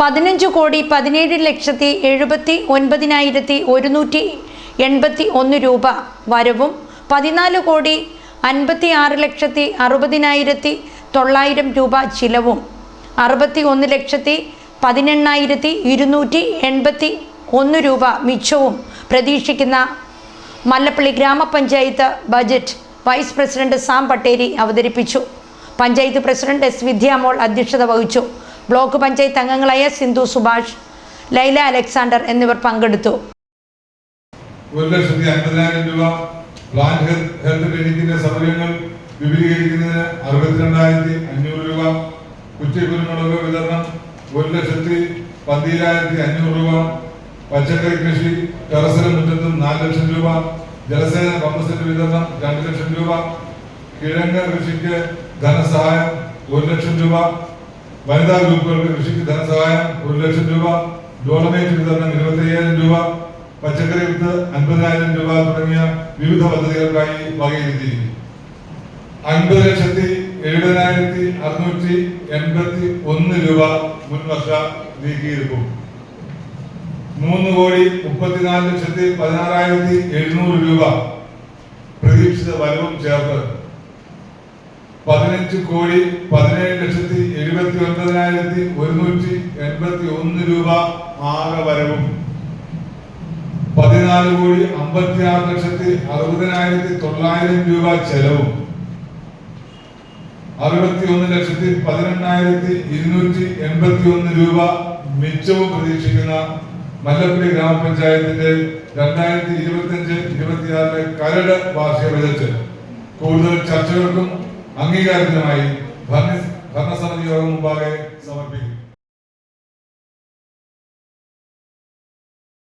പതിനഞ്ച് കോടി പതിനേഴ് ലക്ഷത്തി എഴുപത്തി ഒൻപതിനായിരത്തി ഒരുന്നൂറ്റി എൺപത്തി ഒന്ന് രൂപ വരവും പതിനാല് കോടി അൻപത്തി ആറ് ലക്ഷത്തി അറുപതിനായിരത്തി തൊള്ളായിരം രൂപ ചിലവും അറുപത്തി ഒന്ന് ലക്ഷത്തി പതിനെണ്ണായിരത്തി ഇരുന്നൂറ്റി എൺപത്തി ഒന്ന് രൂപ മിച്ചവും. പ്രതീക്ഷിക്കുന്ന Mallappally gramapanchayat budget vice president Sam Patteri അവതരിപ്പിച്ചു. പഞ്ചായത്ത് പ്രസിഡന്റ് എസ് വിദ്യാമോൾ അധ്യക്ഷത വഹിച്ചു. ബ്ലോക്ക് പഞ്ചായത്ത് അംഗങ്ങളായ സിന്ധു സുഭാഷ് ലൈല അലക്സാണ്ടർ എന്നിവർ പങ്കെടുത്തു. ഒരു ലക്ഷത്തി അൻപതിനായിരം രൂപ ഹെൽത്ത് രൂപ ഒരു രൂപ പച്ചക്കറി കൃഷി ടെറസിന് മുറ്റത്തും നാല് ലക്ഷം രൂപ ജലസേന പമ്പ് വിതരണം രണ്ട് ലക്ഷം രൂപ കിഴങ്ങ് കൃഷിക്ക് ധനസഹായം ഒരു ലക്ഷം രൂപ വനിതാ ഗ്രൂപ്പുകൾക്ക് കൃഷിക്ക് ധനസഹായം ഒരു ലക്ഷം രൂപ ഡോളമേറ്റ് വിതരണം ഇരുപത്തി അയ്യായിരം രൂപ പച്ചക്കറി വിത്ത് അൻപതിനായിരം രൂപ തുടങ്ങിയ വിവിധ പദ്ധതികൾക്കായി വകയിരുത്തിയിരിക്കുന്നു. അൻപത് ലക്ഷത്തി എഴുപതിനായിരത്തി അറുന്നൂറ്റി എൺപത്തി ഒന്ന് രൂപ മുൻവർഷ നീക്കിയിരിക്കും മൂന്ന് കോടി മുപ്പത്തിനാല് ലക്ഷത്തി പതിനാറായിരത്തി എഴുന്നൂറ് രൂപ പ്രതീക്ഷിത വരവും ചേർത്ത് പതിനഞ്ച് കോടി പതിനേഴ് ലക്ഷത്തി എഴുപത്തി ഒൻപതിനായിരത്തി ഒരുന്നൂറ്റി എൺപത്തി ഒന്ന് രൂപ ആകെ വരവും. പതിനാല് കോടി അമ്പത്തി ആറ് ലക്ഷത്തി അറുപതിനായിരത്തി തൊള്ളായിരം രൂപ ചെലവും. അറുപത്തി ഒന്ന് ലക്ഷത്തി പതിനെണ്ണായിരത്തി ഇരുന്നൂറ്റി എൺപത്തി ഒന്ന് രൂപ മിച്ചവും പ്രതീക്ഷിക്കുന്ന മല്ലപ്പള്ളി ഗ്രാമപഞ്ചായത്തിന്റെ രണ്ടായിരത്തി ഇരുപത്തി അഞ്ച് ഇരുപത്തിയാറിലെ കരട് വാർഷിക ബജറ്റ് കൂടുതൽ ചർച്ചകൾക്കും അംഗീകാരത്തിനുമായി ഭരണ ഭരണസമിതി യോഗം മുമ്പാകെ സമർപ്പിക്കും